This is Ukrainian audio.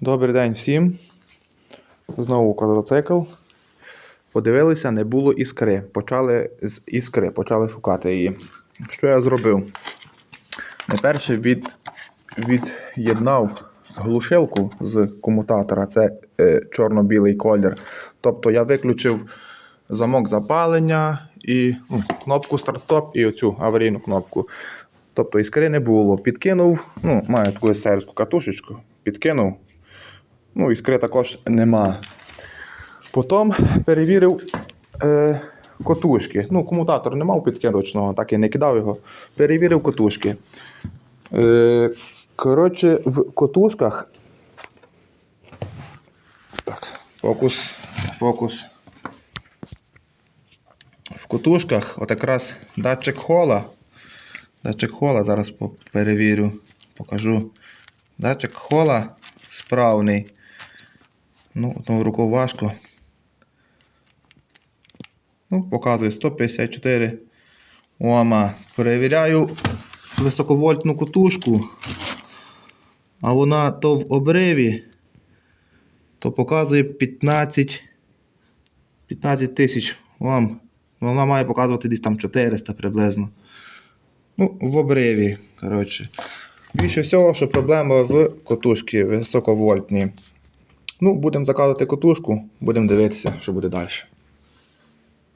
Добрий день всім. Знову квадроцикл. Подивилися, не було іскри. Почали з іскри, почали шукати її. Що я зробив? Найперше від, від'єднав глушилку з комутатора. Це е, чорно-білий колір. Тобто я виключив замок запалення і ну, кнопку старт-стоп і оцю аварійну кнопку. Тобто іскри не було. Підкинув, ну, маю таку сервіску катушечку, підкинув. Ну, іскри також нема. Потім перевірив е, котушки. Ну, комутатор не мав підкиночного, так і не кидав його. Перевірив котушки. Е, коротше, в котушках. Так, фокус, фокус. В котушках от якраз датчик хола. Датчик хола, зараз перевірю, покажу. Датчик хола справний. Ну, одною рукою важко. Ну, показує 154 Ома. Перевіряю високовольтну котушку. А вона то в обриві, то показує 15 15 тисяч Ом. Вона має показувати десь там 400 приблизно. Ну, в обриві, коротше. Більше всього, що проблема в котушці високовольтній. Ну, будемо заказувати котушку, будемо дивитися, що буде далі.